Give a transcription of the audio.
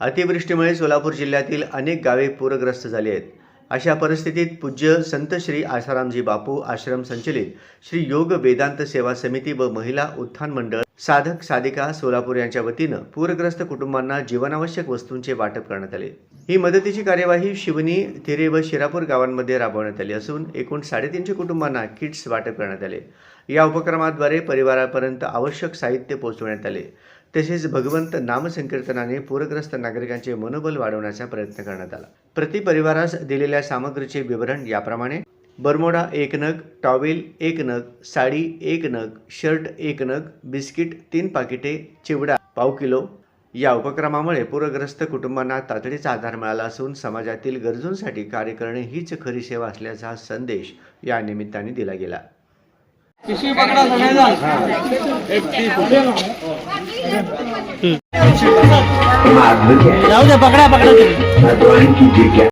अतिवृष्टीमुळे सोलापूर जिल्ह्यातील अनेक गावे पूरग्रस्त झाली आहेत. अशा परिस्थितीत पूज्य संत श्री आसारामजी बापू आश्रम संचलित श्री योग वेदांत सेवा समिती व महिला उत्थान मंडळ साधक साधिका सोलापूर यांच्या वतीनं पूरग्रस्त कुटुंबांना जीवनावश्यक वस्तूंचे वाटप करण्यात आले. ही मदतीची कार्यवाही शिवनी थिरे व शिरापूर गावांमध्ये राबवण्यात आली असून एकूण साडेतीनशे कुटुंबांना किट्स वाटप करण्यात आले. या उपक्रमाद्वारे परिवारापर्यंत आवश्यक साहित्य पोहोचवण्यात आले. तसेच भगवंत नामसंकीर्तनाने पूरग्रस्त नागरिकांचे मनोबल वाढवण्याचा प्रयत्न करण्यात आला. प्रति परिवारास दिलेल्या सामग्रीचे विवरण याप्रमाणे बर्मोडा एक नग टॉवेल एक नग साडी एक नग शर्ट एक नग बिस्किट तीन पाकिटे चिवडा पाव किलो. या उपक्रमामुळे पूरग्रस्त कुटुंबांना तातडीचा आधार मिळाला असून समाजातील गरजूंसाठी कार्य करणे हीच खरी सेवा असल्याचा संदेश या निमित्ताने दिला गेला. पिशवी पकडा सगळेजण जाऊ दे पकडा पकडा